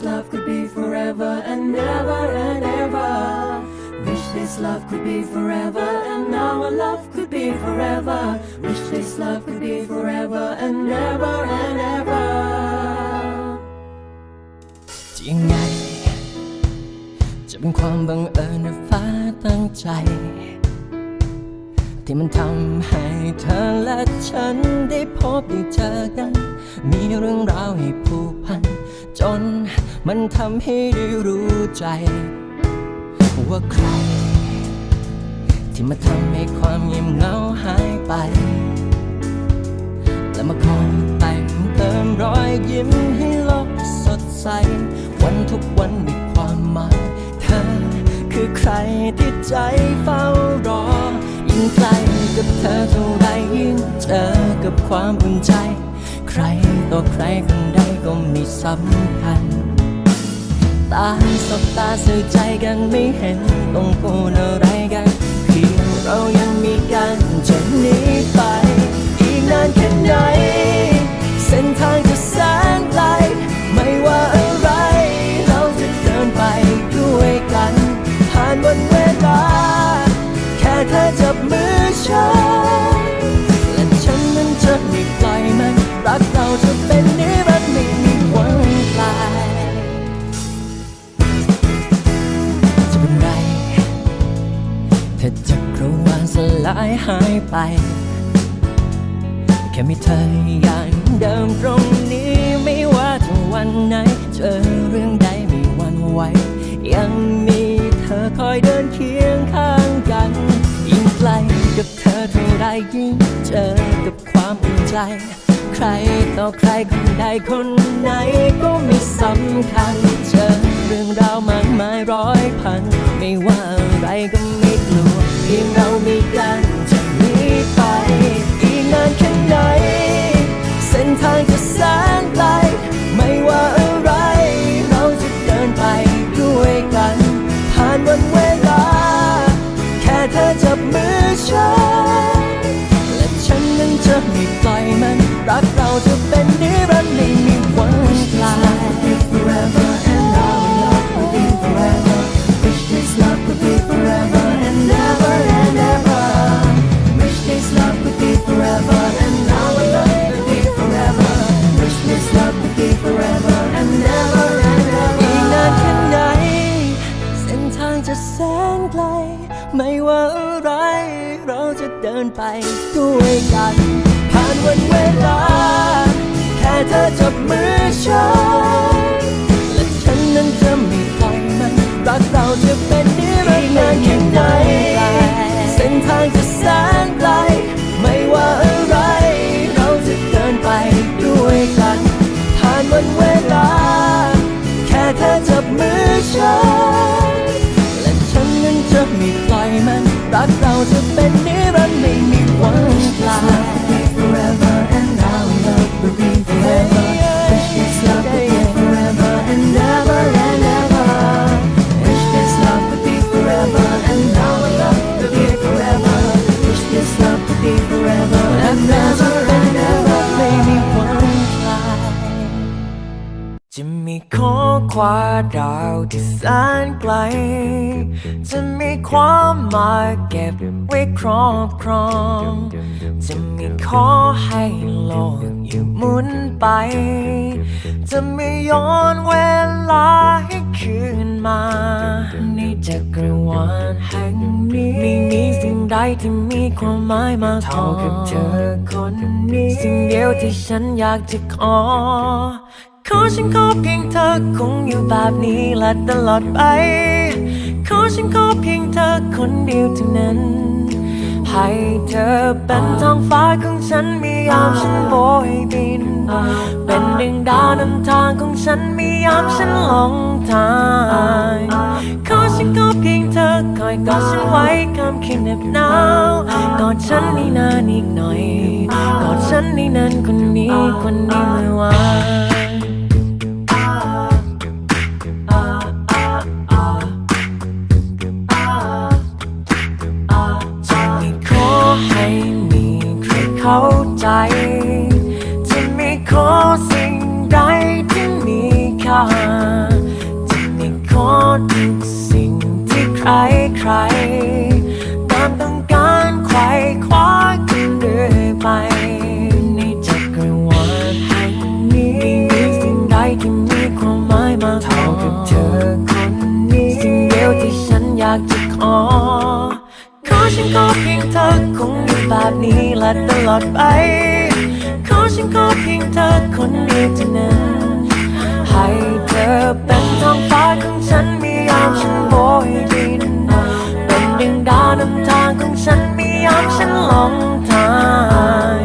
this love could be forever and never and ever. Wish this love could be forever and our love could be forever. Wish this love could be forever and never and ever. จะยังไง จะเป็นความบังเอิญหรือฟ้าตั้งใจ ที่มันทำให้เธอและฉันได้พบได้เจอกัน มีเรื่องราวให้ผูกพันจน มันทำให้ได้รู้ใจ ว่าใคร ที่มาทำให้ความเงียบเหงาหายไป และมาคอยแต่งเติมรอยยิ้มให้โลกสดใส วันทุกวันมีความหมายเธอคือใครที่ใจเฝ้ารอ ยิ่งใกล้กับเธอเท่าไรยิ่งเจอกับความอุ่นใจ ใครต่อใครคนใดก็ม่สำคัญ ตาสบตาสื่อใจกันไม่เห็นต้องพูดอะไรกันเพียงเรายังมีกันจะหนีไป อีกนานแค่ไหน เส้นทางจะแสนไกลไม่ว่าอะไร เราจะเดินไปด้วยกัน ผ่านวันเวลา แค่เธอจับมือฉันและฉันนั้นจะไม่ปล่อยมันรักเราจะเป็นนิ ลายหายไป แค่มีเธออย่างเดิมตรงนี้ไม่ว่าจะวันไหน เจอเรื่องใดไม่หวันไหวยังมีเธอคอยเดินเคียงข้างกัน ยิ่งใกลกับเธอเท่าไรยิ่งเจอกับความอุ่นใจ ใครต่อใครคนใดคนไหนก็ไม่สำคัญเจอเรื่องราวมากมายร้อยพัน ไม่ว่าอะไรก็ไม่กลัว ที่เรามีกันจะหนีไปอีกนานแค่ไหน เส้นทางจะแสนไกล ไม่ว่าอะไร เราจะเดินไปด้วยกัน ผ่านวันเวลา แค่เธอจับมือฉัน ความดาวที่แสนไกล จะมีความหมายเก็บไว้ครอบครอง จะมีขอให้โลกอยู่หมุนไป จะมีย้อนเวลาให้คืนมาในจักรวาลแห่งนี้ไม่มีสิ่งใดที่มีความหมายมากเท่ากับเธอคนนี้ สิ่งเดียวที่ฉันอยากจะขอ ขอฉันขอเพียงเธอคงอยู่แบบนี้และตลอดไป ขอฉันขอเพียงเธอคนเดียวเท่านั้น ให้เธอเป็นท้องฟ้าของฉันมียามฉันโบยบิน เป็นดึงดาวนำทางของฉันมียามฉันหลงทาง ขอฉันขอเพียงเธอคอยกอดฉันไว้ข้ามคืนเหน็บหนาวกอดฉันนี่นานอีกหน่อย กอดฉันนี่นานคนนี้คนนี้ไม่ไหว เข้าใจ จะไม่ขอสิ่งใดที่มีค่า จะไม่ขอทุกสิ่งที่ใครใครตามต้องการไขว่คว้ากันเรื่อยไป ในจักรวาลแห่งนี้ไม่มีสิ่งใดที่มีความหมายมากเท่ากับเธอคนนี้สิ่งเดียวที่ฉันอยากจะขอ แบบนี้และตลอดไป ขอฉันขอเพียงเธอคนเดียวเท่านั้นให้เธอเป็นท้องฟ้าของฉันมียามฉันโบยบิน เป็นดึงดาวนำทางของฉันมียามฉันหลงทาง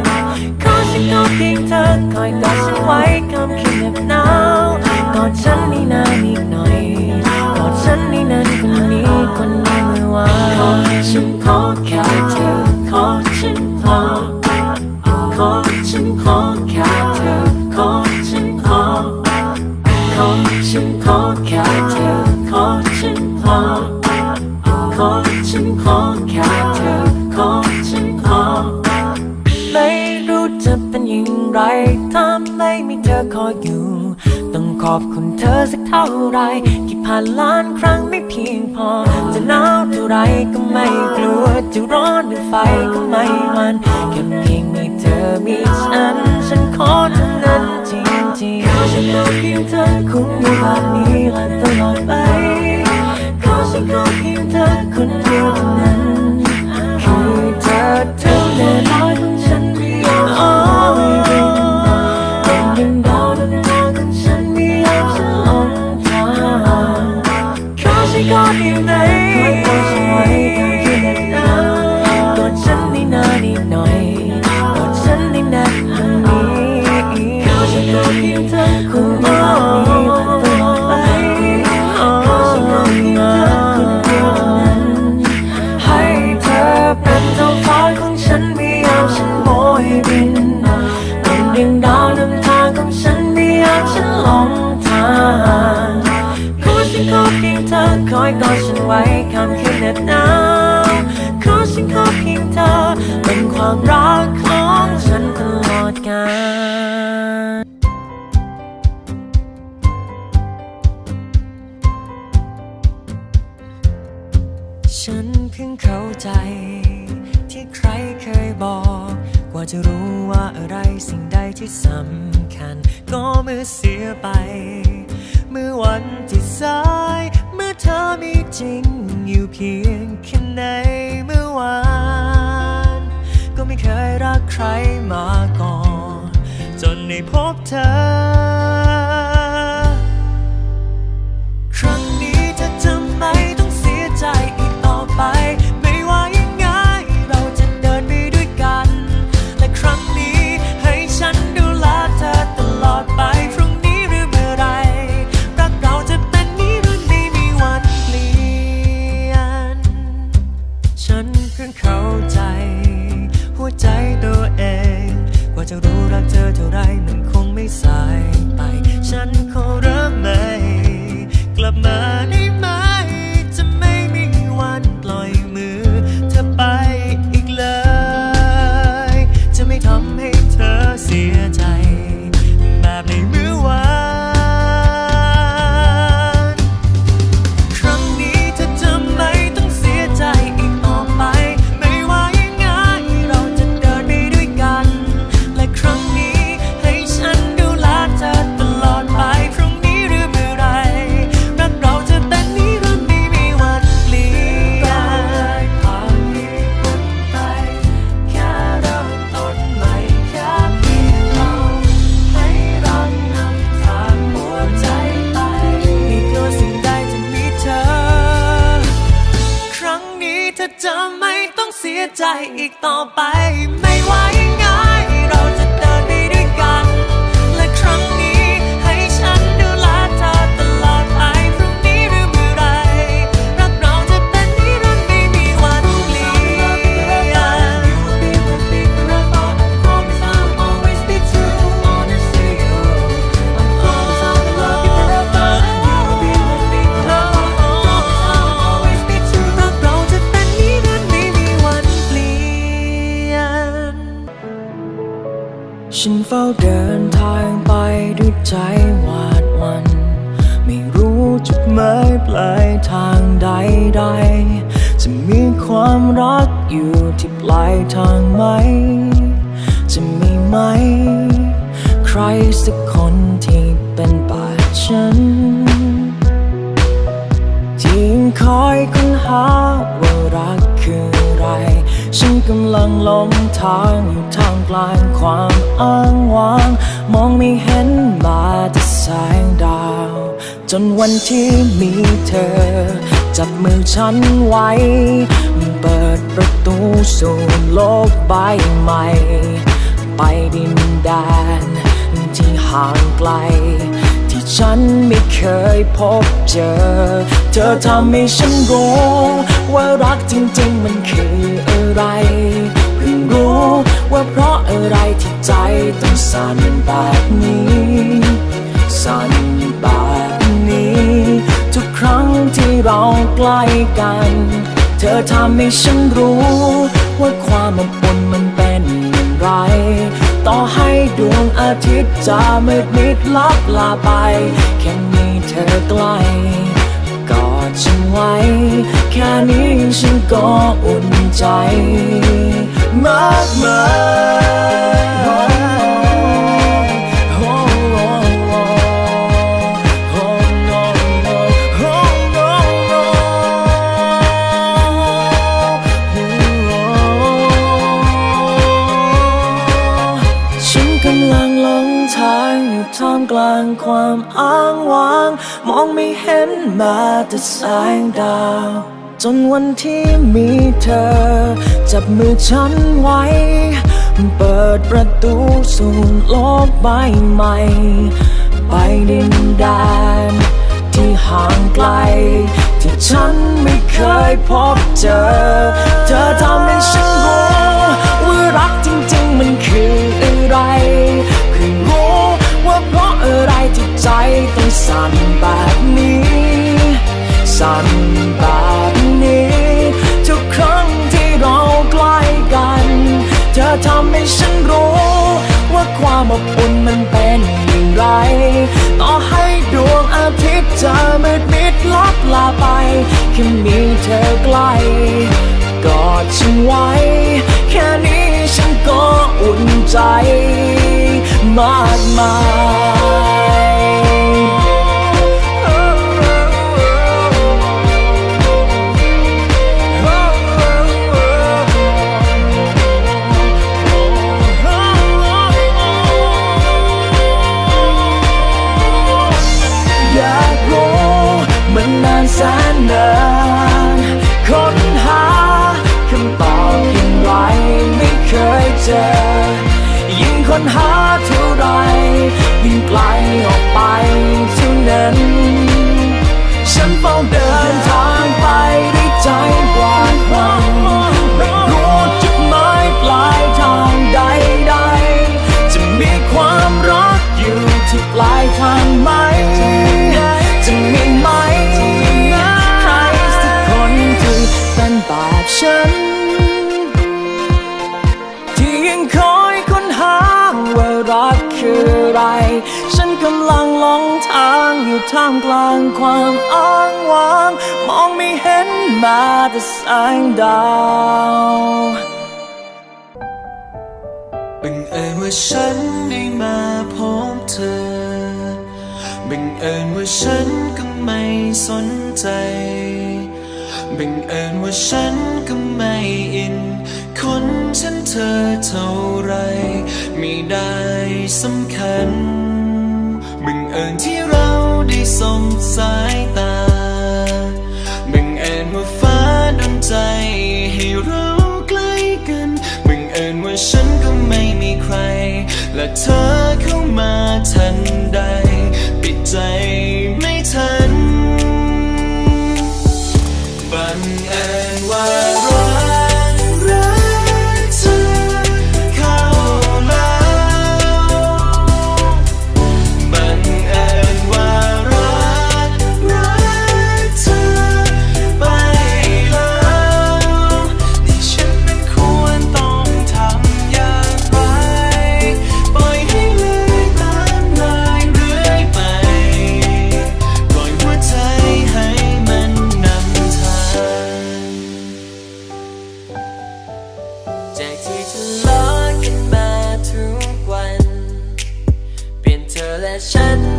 ขอฉันขอเพียงเธอคอยกอดฉันไว้คำคืนเหน็บหนาวกอดฉันนี่นานอีกหน่อยกอดฉันนี่นานคนนี้คนนี้ไม่ไหวขอฉันขอแค่เธอขอ ขอ ขอฉันขอแค่เธอ ขอฉันขอ ขอฉันขอแค่เธอ ขอฉันขอ ขอฉันขอแค่เธอ ขอฉันขอ ไม่รู้จะเป็นอย่างไรถ้าไม่มีเธอคอยอยู่ ขอบคุณเธอสักเท่าไรที่ผ่านล้านครั้งไม่เพียงพอ จะหนาวเท่าไรก็ไม่กลัว จะร้อนหรือไฟก็ไม่หวันแค่เพียงมีเธอมีฉัน ฉันขอเท่านั้นจริงๆขอฉันขอเพียงเธอคงอยู่แบบนี้และตลอดไปขอฉันขอเพียงเธอคนเดียวเท่านั้นคือเธอเท่านั้นลอยของฉันไม่ยอม มาก่อน จนได้พบเธอ ใจหวาดวัน ไม่รู้จุดหมายปลายทางใดใดๆจะมีความรักอยู่ที่ปลายทางไหม จะมีไหม ใครสักคนที่เป็นแบบฉันที่คอยค้นหาว่ารักคืออะไร ฉันกำลังหลงทางอยู่ทามกลางความอ้างว้าง มองไม่เห็นมาแต่แสงดาว จนวันที่มีเธอ จับมือฉันไว้ เปิดประตูสู่โลกใบใหม่ ไปดินแดนที่ห่างไกล ที่ฉันไม่เคยพบเจอ เธอทำให้ฉันรู้ว่ารักจริงๆมันคืออะไร รู้ ว่าเพราะอะไรที่ใจต้องสั่นแบบนี้ สั่นแบบนี้ ทุกครั้งที่เราใกล้กัน เธอทำให้ฉันรู้ ว่าความอบอุ่นมันเป็นอย่างไร ต่อให้ดวงอาทิตย์จะมืดมิดลับลาไป แค่มีเธอใกล้กอดฉันไว้ แค่นี้ฉันก็อุ่นใจ มากมายท่ามกลางความอ้างว้าง มองไม่เห็นมาแต่แสงดาว จนวันที่มีเธอ จับมือฉันไว้ เปิดประตูสู่โลกใบใหม่ ไปดินแดนที่ห่างไกล ที่ฉันไม่เคยพบเจอ เธอทำให้ฉันรู้ว่ารักจริงๆมันคืออะไรเพิ่งรู้ว่าเพราะอะไรที่ใจต้องสั่นแบบนี้ สั่นแบบนี้ ทุกครั้งที่เราใกล้กัน เธอทำให้ฉันรู้ ว่าความอบอุ่นมันเป็นอย่างไร ต่อให้ดวงอาทิตย์จะมืดมิดลับลาไปแค่มีเธอใกล้กอดฉันไว้ แค่นี้ฉันก็อุ่นใจ มากมายอย ยเจอ ยิ่งค้นหาเท่าไร ยิ่งไกลออกไปเท่านั้น ฉันเฝ้าเดินทาง แสงดาวบังเอิญว่าฉันได้มาพบเธอบังเอิญว่าฉันก็ไม่สนใจบังเอิญว่าฉันก็ไม่อินคนฉันเธอเท่าไร ไม่ได้สำคัญบังเอิญที่เราได้สมสายตา ฉันก็ไม่มีใคร และเธอเข้ามาทันใด ปิดใจ fashion.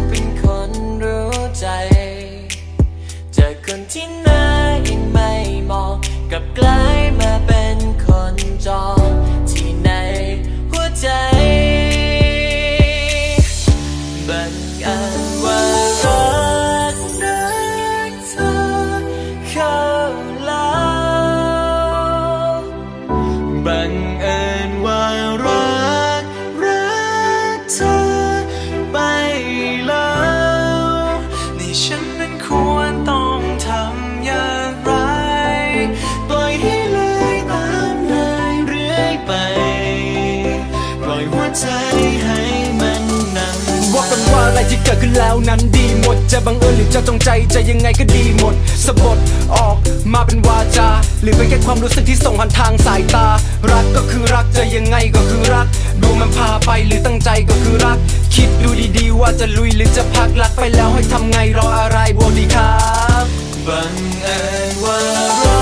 จะบังเอิญหรือจะจงใจจะยังไงก็ดีหมดสะบดออกมาเป็นวาจา หรือเป็นแค่ความรู้สึกที่ส่งผ่านทางสายตา รักก็คือรักจะยังไงก็คือรัก ดูมันพาไปหรือตั้งใจก็คือรัก คิดดูดีๆว่าจะลุยหรือจะพักรักไปแล้วให้ทำไงรออะไรโบดีครับบังเอิญว่า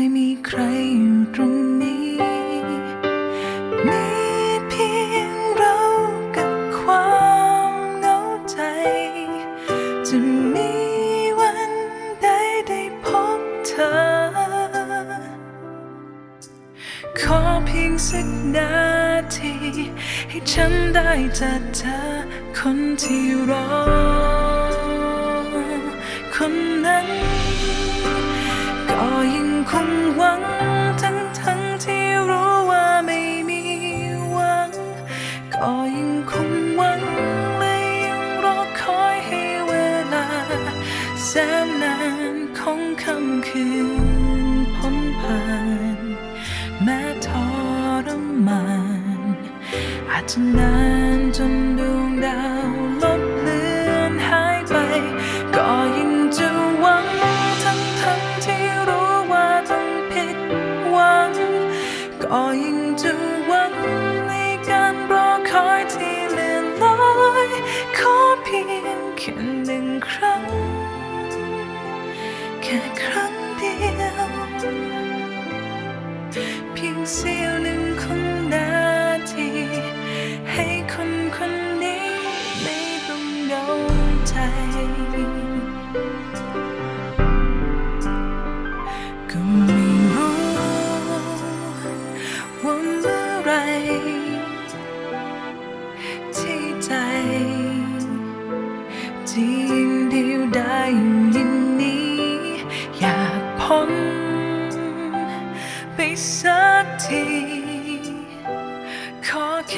ยมีใครอยู่ตรงนี้ มีเพียงเรากับความเหงาใจ จะมีวันใดได้พบเธอ ขอเพียงสักนาที ให้ฉันได้เจอเธอคนที่รอ อ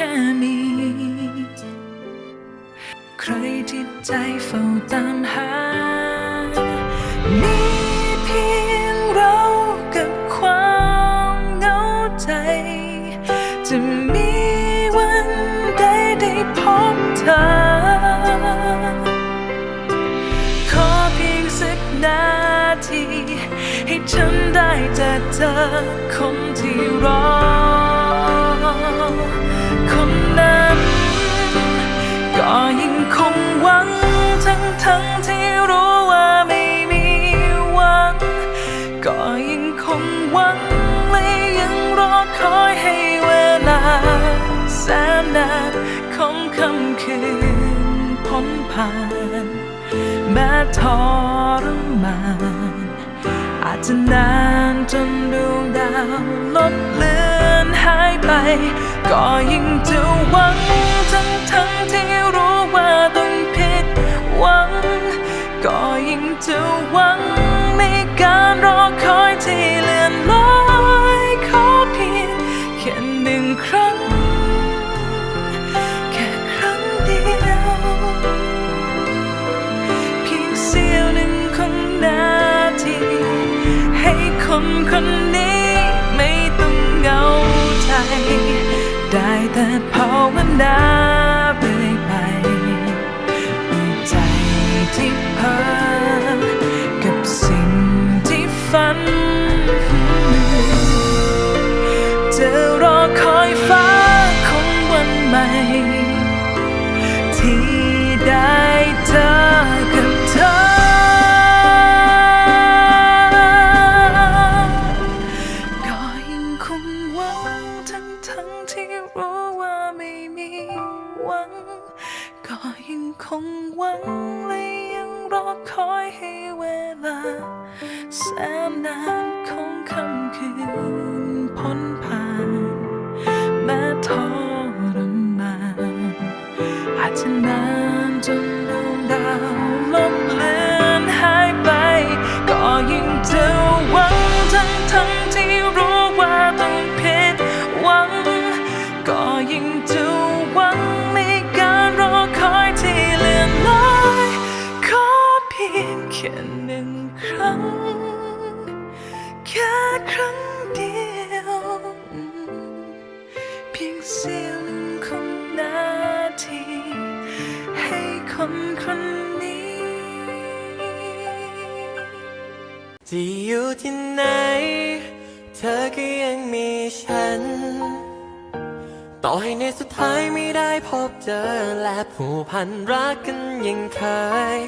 ค่มี ใครที่ใจเฝ้าตามหา มีเพียงเรากับความเหงาใจ จะมีวันใดได้พบเธอ ขอเพียงสักนาที ให้ฉันได้เจอเจอคนที่รอ ก็ยังคงหวังทั้งทั้งที่รู้ว่าไม่มีหวัง ก็ยังคงหวังและยังรอคอยให้เวลาแสนนานของคำคืนพ้นผ่านแม้ทรมานอาจจะนานจนดวงดาวลบเลือนหายไป ก็ยังจะหวังทั้งทั้งที่ จะหวังในการรอคอยที่เลื่อนลอยขอเพียงแค่หนึ่งครั้ง แค่ครั้งเดียว เพียงเสี้ยวหนึ่งของนาที ให้คนคนนี้ไม่ต้องเหงาใจ ได้แต่ภาวนา ฝัน จะรอคอยฟ้าของวันใหม่ ที่ได้เจอกับเธอ ก็ยังคงหวังทั้งทั้งที่รู้ว่าไม่มีหวัง ก็ยังคงหวังและยังรอคอยให้เวลา แส ต่อให้ในสุดท้ายไม่ได้พบเจอและผูกพันรักกันยังเคย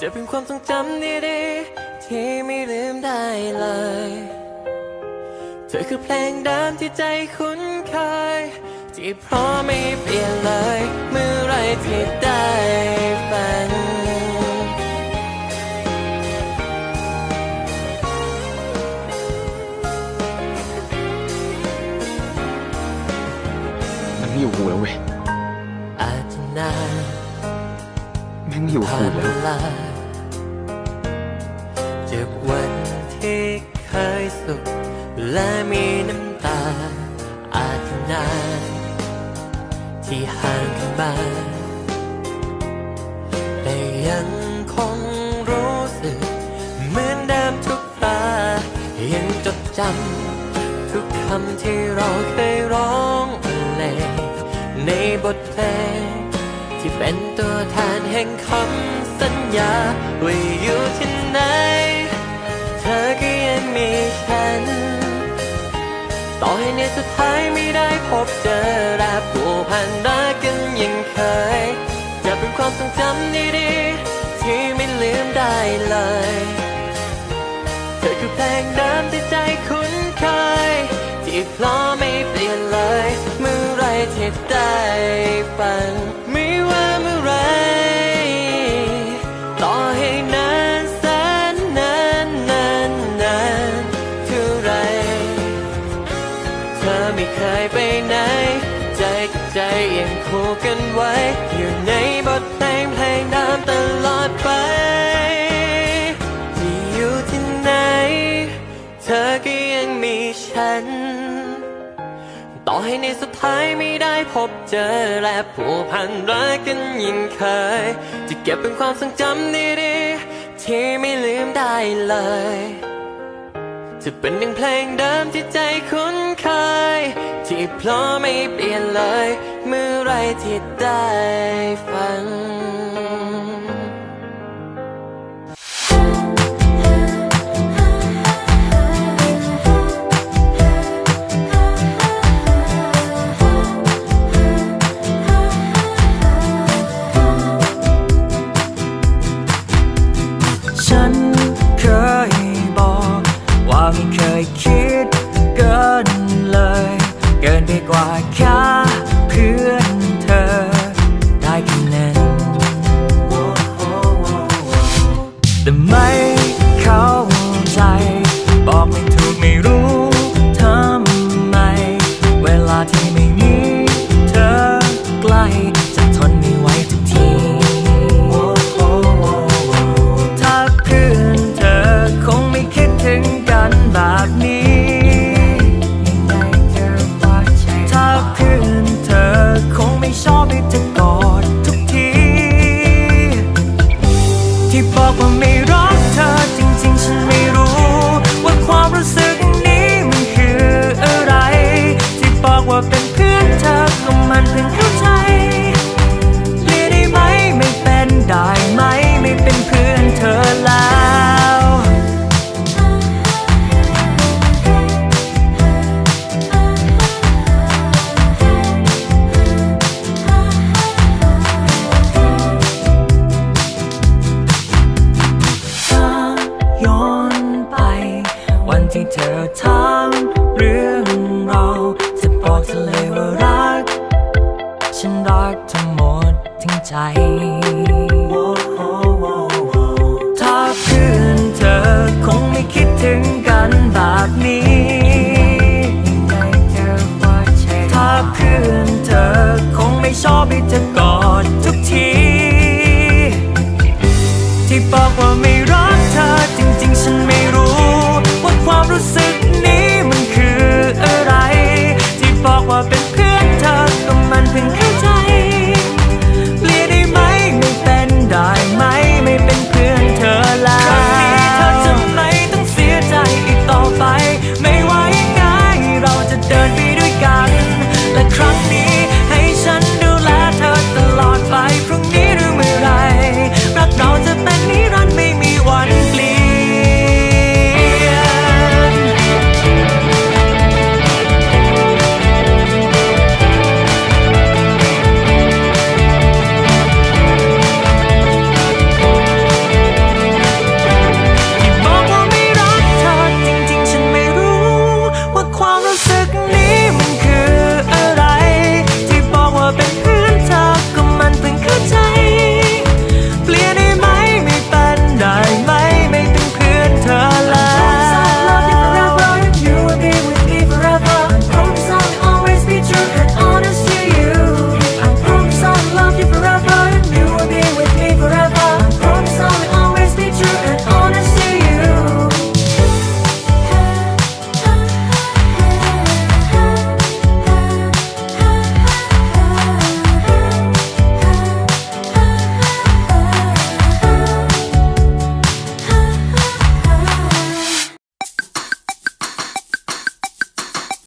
จะเป็นความทรงจำดีๆที่ไม่ลืมได้เลย เธอคือเพลงเดิมที่ใจคุ้นเคย ที่พร้อมไม่เปลี่ยนเลย เมื่อไรที่ได้ฟัง กูแล้วเว้ยแม่งไม่อยู่ผ่ากูแล้วจากวันที่เคยสุขและมีน้ำตา อาจนานที่ห่างกันมางแต่ยังคงรู้สึก เหมือนเดิมทุกตา ยังจดจำทุกคำที่เราเคยร้องเพลง ในบทเพลงที่เป็นตัวแทนแห่งคำสัญญาว่าอยู่ที่ไหน เธอก็ยังมีฉัน ต่อให้ในสุดท้ายไม่ได้พบเจอและผูกพันรักกันยังเคย จะเป็นความทรงจำดีๆที่ไม่ลืมได้เลย เธอคือเพลงเดิมที่ใจคุ้นเคยที่พราะไม่ ไรที่ได้ฟังไม่ว่าเมื่อไรต่อให้นานแสนนานนานนานเท่าไรเธอไม่เคยไปไหน ใจกับใจยังคู่กันไว้ อยู่ในบทเพลงเพลงเดิมตลอดไปที่อยู่ที่ไหน เธอก็ยังมีฉัน ต่อให้ในสุด ท้ายไม่ได้พบเจอและผูกพันรักกันยิ่งเคย จะเก็บเป็นความทรงจำดีๆที่ไม่ลืมได้เลย จะเป็นหนึ่งเพลงเดิมที่ใจคุ้นเคย ที่เพราะไม่เปลี่ยนเลย เมื่อไรที่ได้ฟัง